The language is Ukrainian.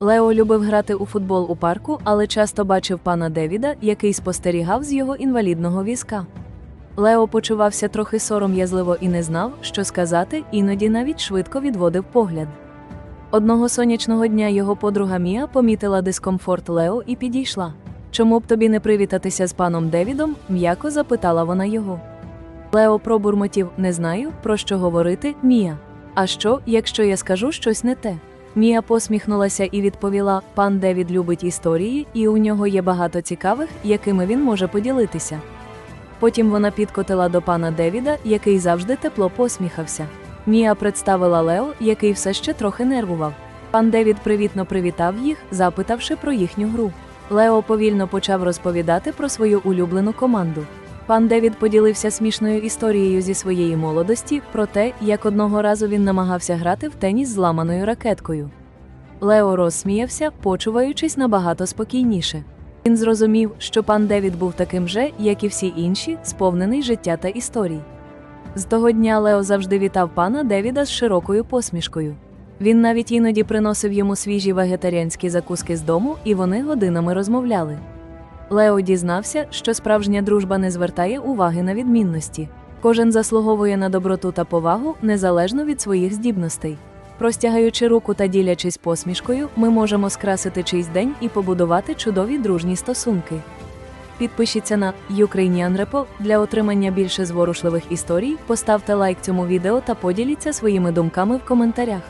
Лео любив грати у футбол у парку, але часто бачив пана Девіда, який спостерігав з його інвалідного візка. Лео почувався трохи сором'язливо і не знав, що сказати, іноді навіть швидко відводив погляд. Одного сонячного дня його подруга Мія помітила дискомфорт Лео і підійшла. Чому б тобі не привітатися з паном Девідом? м'яко запитала вона його. Лео пробурмотів не знаю, про що говорити, Мія. А що, якщо я скажу щось не те? Мія посміхнулася і відповіла: пан Девід любить історії, і у нього є багато цікавих, якими він може поділитися. Потім вона підкотила до пана Девіда, який завжди тепло посміхався. Мія представила Лео, який все ще трохи нервував. Пан Девід привітно привітав їх, запитавши про їхню гру. Лео повільно почав розповідати про свою улюблену команду. Пан Девід поділився смішною історією зі своєї молодості про те, як одного разу він намагався грати в теніс з ламаною ракеткою. Лео розсміявся, почуваючись набагато спокійніше. Він зрозумів, що пан Девід був таким же, як і всі інші, сповнений життя та історій. З того дня Лео завжди вітав пана Девіда з широкою посмішкою. Він навіть іноді приносив йому свіжі вегетаріанські закуски з дому, і вони годинами розмовляли. Лео дізнався, що справжня дружба не звертає уваги на відмінності. Кожен заслуговує на доброту та повагу незалежно від своїх здібностей. Простягаючи руку та ділячись посмішкою, ми можемо скрасити чийсь день і побудувати чудові дружні стосунки. Підпишіться на Ukrainian Repo для отримання більше зворушливих історій, поставте лайк цьому відео та поділіться своїми думками в коментарях.